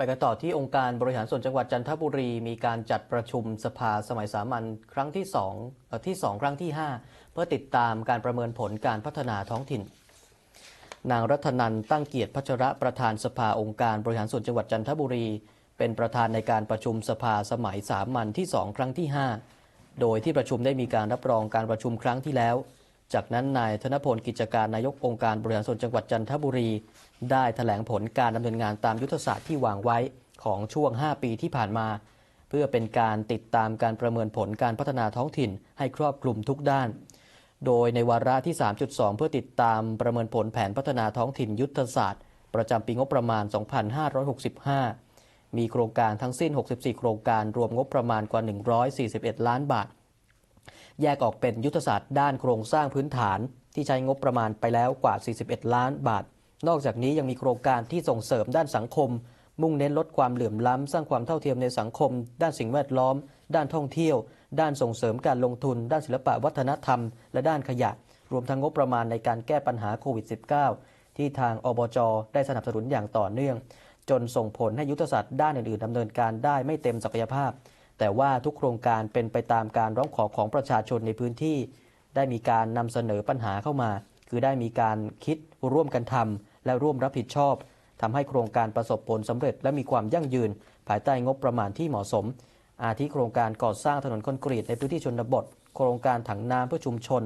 ไปกันต่อที่องค์การบริหารส่วนจังหวัดจันทบุรี มีการจัดประชุมสภาสมัยสามัญครั้งที่2เอ่อที่ 2 ครั้งที่ 5 เพื่อติดตามการประเมินผลการพัฒนาท้องถิ่น นางรัตนันตั้งเกียรติพัชระประธานสภาองค์การบริหารส่วนจังหวัดจันทบุรี เป็นประธานในการประชุมสภาสมัยสามัญที่ 2 ครั้งที่ 5 โดยที่ประชุมได้มีการรับรองการประชุมครั้งที่แล้ว จากนั้นนายธนพลกิจการนายกองค์การบริหารส่วนจังหวัดจันทบุรี ได้แถลงผลการดำเนินงานตามยุทธศาสตร์ที่วางไว้ของช่วง 5 ปีที่ผ่านมา เพื่อเป็นการติดตามการประเมินผลการพัฒนาท้องถิ่นให้ครอบคลุมทุกด้าน โดยในวาระที่ 3.2 เพื่อติดตามประเมินผลแผนพัฒนาท้องถิ่นยุทธศาสตร์ ประจำปีงบประมาณ 2565 มีโครงการทั้งสิ้น 64 โครงการรวมงบประมาณกว่า 141 ล้านบาท แยกออกเป็นยุทธศาสตร์ด้านโครงสร้างพื้นฐาน ที่ใช้งบประมาณไปแล้วกว่า 41 ล้านบาท นอกจากนี้ยังมีโครงการที่ส่งเสริมด้านสังคม มุ่งเน้นลดความเหลื่อมล้ำ สร้างความเท่าเทียมในสังคม ด้านสิ่งแวดล้อม ด้านท่องเที่ยว ด้านส่งเสริมการลงทุน ด้านศิลปะวัฒนธรรม และด้านขยะ รวมทั้งงบประมาณในการแก้ปัญหาโควิด -19 ที่ทางอบจได้สนับสนุนอย่างต่อเนื่อง จนส่งผลให้ยุทธศาสตร์ด้านอื่นๆดำเนินการได้ไม่เต็มศักยภาพ แต่ว่าทุกโครงการเป็นไปตามการร้องขอของประชาชนในพื้นที่ ได้มีการนำเสนอปัญหาเข้ามา คือได้มีการคิดร่วมกันทำและร่วมรับผิดชอบทำให้โครงการประสบผลสำเร็จและมีความยั่งยืน ภายใต้งบประมาณที่เหมาะสม อาทิโครงการก่อสร้างถนนคอนกรีตในพื้นที่ชนบท โครงการถังน้ำเพื่อชุมชน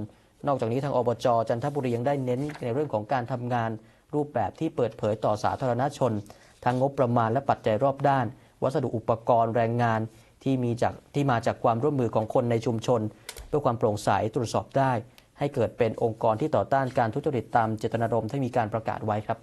นอกจากนี้ทางอบจจันทบุรียังได้เน้นในเรื่องของการทำงาน รูปแบบที่เปิดเผยต่อสาธารณชน ทั้งงบประมาณและปัจจัยรอบด้าน วัสดุอุปกรณ์แรงงาน ที่มีจากที่มาจากความร่วมมือของคนในชุมชนเพื่อความโปร่งใสตรวจสอบได้ ให้เกิดเป็นองค์กรที่ต่อต้านการทุจริตตามเจตนารมณ์ที่มีการประกาศไว้ครับ